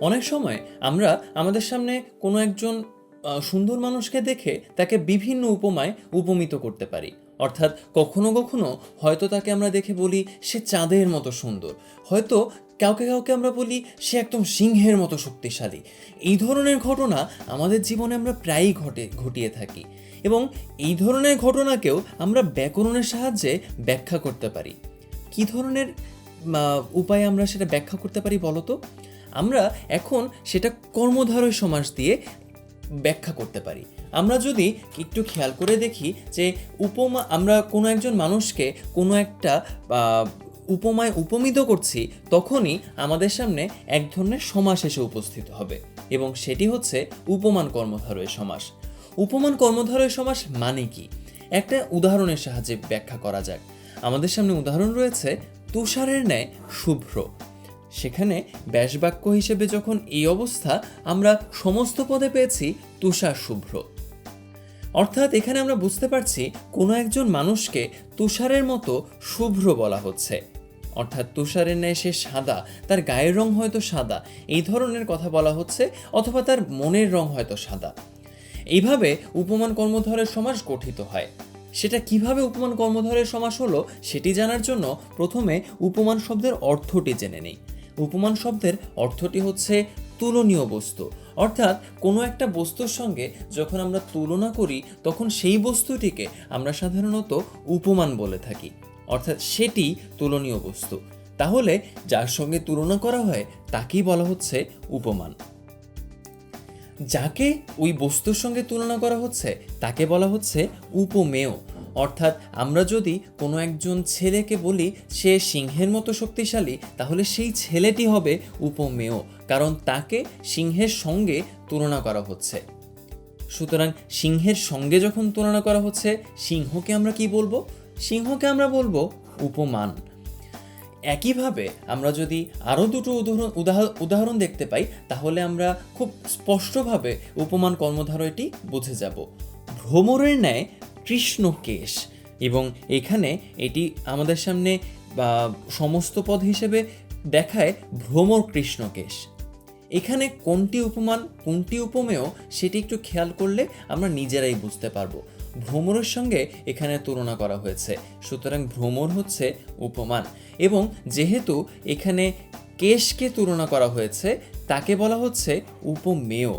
অনেক সময় আমরা আমাদের সামনে কোনো একজন সুন্দর মানুষকে দেখে তাকে বিভিন্ন উপমায় উপমিত করতে পারি। অর্থাৎ কখনো কখনো হয়তো তাকে আমরা দেখে বলি, সে চাঁদের মতো সুন্দর। হয়তো কাউকে কাউকে আমরা বলি, সে একদম সিংহের মতো শক্তিশালী। এই ধরনের ঘটনা আমাদের জীবনে আমরা প্রায়ই ঘটে, ঘটিয়ে থাকি। এবং এই ধরনের ঘটনাকেও আমরা ব্যাকরণের সাহায্যে ব্যাখ্যা করতে পারি। কী ধরনের উপায়ে আমরা সেটা ব্যাখ্যা করতে পারি বলতো? আমরা এখন সেটা কর্মধারয় সমাস দিয়ে ব্যাখ্যা করতে পারি। আমরা যদি একটু খেয়াল করে দেখি যে উপমা, আমরা কোনো একজন মানুষকে কোনো একটা উপমায় উপমিত করছি, তখনই আমাদের সামনে এক ধরনের সমাস এসে উপস্থিত হবে এবং সেটি হচ্ছে উপমান কর্মধারয় সমাস। উপমান কর্মধারয় সমাস মানে কি? একটা উদাহরণের সাহায্যে ব্যাখ্যা করা যাক। আমাদের সামনে উদাহরণ রয়েছে তুষারের ন্যায় শুভ্র। সেখানে ব্যাসবাক্য হিসেবে যখন এই অবস্থা, আমরা সমস্ত পদে পেয়েছি তুষার শুভ্র। অর্থাৎ এখানে আমরা বুঝতে পারছি কোনো একজন মানুষকে তুষারের মতো শুভ্র বলা হচ্ছে। অর্থাৎ তুষারের ন্যায় সে সাদা, তার গায়ের রং হয়তো সাদা, এই ধরনের কথা বলা হচ্ছে, অথবা তার মনের রং হয়তো সাদা। এইভাবে উপমান কর্মধারের সমাস গঠিত হয়। সেটা কীভাবে উপমান কর্মধারের সমাস হলো সেটি জানার জন্য প্রথমে উপমান শব্দের অর্থটি জেনে নিই। উপমান শব্দের অর্থটি হচ্ছে তুলনীয় বস্তু। অর্থাৎ কোনো একটা বস্তুর সঙ্গে যখন আমরা তুলনা করি, তখন সেই বস্তুটিকে আমরা সাধারণত উপমান বলে থাকি। অর্থাৎ সেটি তুলনীয় বস্তু। তাহলে যার সঙ্গে তুলনা করা হয়, তাকেই বলা হচ্ছে উপমান। যাকে ওই বস্তুর সঙ্গে তুলনা করা হচ্ছে, তাকে বলা হচ্ছে উপমেয়। অর্থাৎ আমরা যদি কোনো একজন ছেলেকে বলি, সে সিংহের মতো শক্তিশালী, তাহলে সেই ছেলেটি হবে উপমেয়, কারণ তাকে সিংহের সঙ্গে তুলনা করা হচ্ছে। সুতরাং সিংহের সঙ্গে যখন তুলনা করা হচ্ছে, সিংহকে আমরা কি বলব? সিংহকে আমরা বলব উপমান। একইভাবে আমরা যদি আরও দুটো উদাহরণ উদাহ- উদাহরণ দেখতে পাই, তাহলে আমরা খুব স্পষ্টভাবে উপমান কর্মধারয়টি বুঝে যাব। ভ্রমরের ন্যায় কৃষ্ণকেশ এবং এখানে এটি আমাদের সামনে সমস্ত পদ হিসেবে দেখায় ভ্রমর কৃষ্ণকেশ। এখানে কোনটি উপমান, কোনটি উপমেয়, সেটি একটু খেয়াল করলে আমরা নিজেরাই বুঝতে পারব। ভ্রমরের সঙ্গে এখানে তুলনা করা হয়েছে। সুতরাং ভ্রমর হচ্ছে উপমান। এবং যেহেতু এখানে কেশকে তুলনা করা হয়েছে, তাকে বলা হচ্ছে উপমেয়।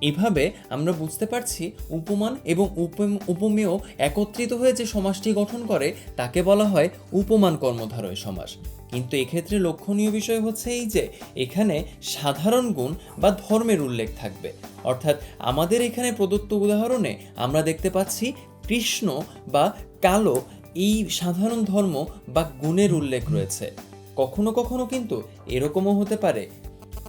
এভাবে আমরা বুঝতে পারছি উপমান এবং উপম- উপমেয় একত্রিত হয়ে যে সমাজটি গঠন করে, তাকে বলা হয় উপমান কর্মধারয় সমাস কিন্তু এক্ষেত্রে লক্ষণীয় বিষয় হচ্ছে এই যে, এখানে সাধারণ গুণ বা ধর্মের উল্লেখ থাকবে। অর্থাৎ আমাদের এখানে প্রদত্ত উদাহরণে আমরা দেখতে পাচ্ছি কৃষ্ণ বা কালো এই সাধারণ ধর্ম বা গুণের উল্লেখ রয়েছে। কখনো কখনো কিন্তু এরকমও হতে পারে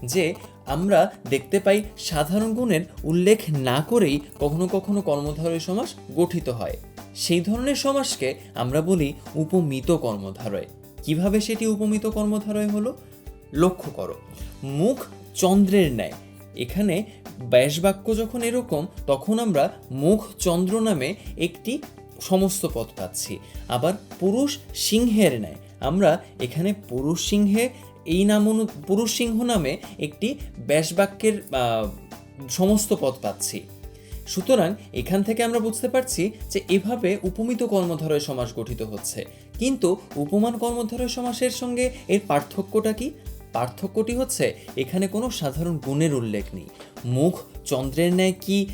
যে, আমরা দেখতে পাই সাধারণ গুণের উল্লেখ না করেই কখনো কখনো কর্মধারয় সমাস গঠিত হয়। সেই ধরনের সমাসকে আমরা বলি উপমিত কর্মধারয়। কীভাবে সেটি উপমিত কর্মধারয় হলো? লক্ষ্য করো, মুখ চন্দ্রের ন্যায়। এখানে ব্যাসবাক্য যখন এরকম, তখন আমরা মুখ চন্দ্র নামে একটি সমস্ত পদ পাচ্ছি। আবার পুরুষ সিংহের ন্যায়। আমরা এখানে পুরুষ সিংহে, এই নাম অনু, পুরুষ সিংহ নামে একটি ব্যাসবাক্যের সমস্ত পদ পাচ্ছি। সুতরাং এখান থেকে আমরা বুঝতে পারছি যে এভাবে উপমিত কর্মধারয় সমাজ গঠিত হচ্ছে। কিন্তু উপমান কর্মধারয় সমাসের সঙ্গে এর পার্থক্যটা কি? পার্থক্যটি হচ্ছে এখানে কোনো সাধারণ গুণের উল্লেখ নেই। মুখ চন্দ্রের ন্যায় কি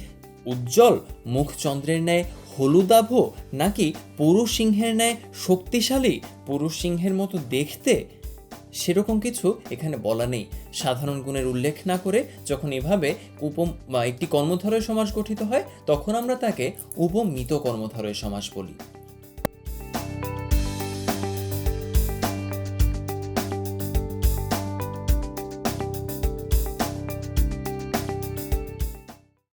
উজ্জ্বল? মুখ চন্দ্রের ন্যায় হলুদাভ? নাকি পুরুষ সিংহের ন্যায় শক্তিশালী? পুরুষ সিংহের মতো দেখতে? সেরকম কিছু এখানে বলা নেই। সাধারণ গুণের উল্লেখ না করে যখন এভাবে উপম, বা একটি কর্মধারয় সমাস গঠিত হয়, তখন আমরা তাকে উপমিত কর্মধারয় সমাস বলি।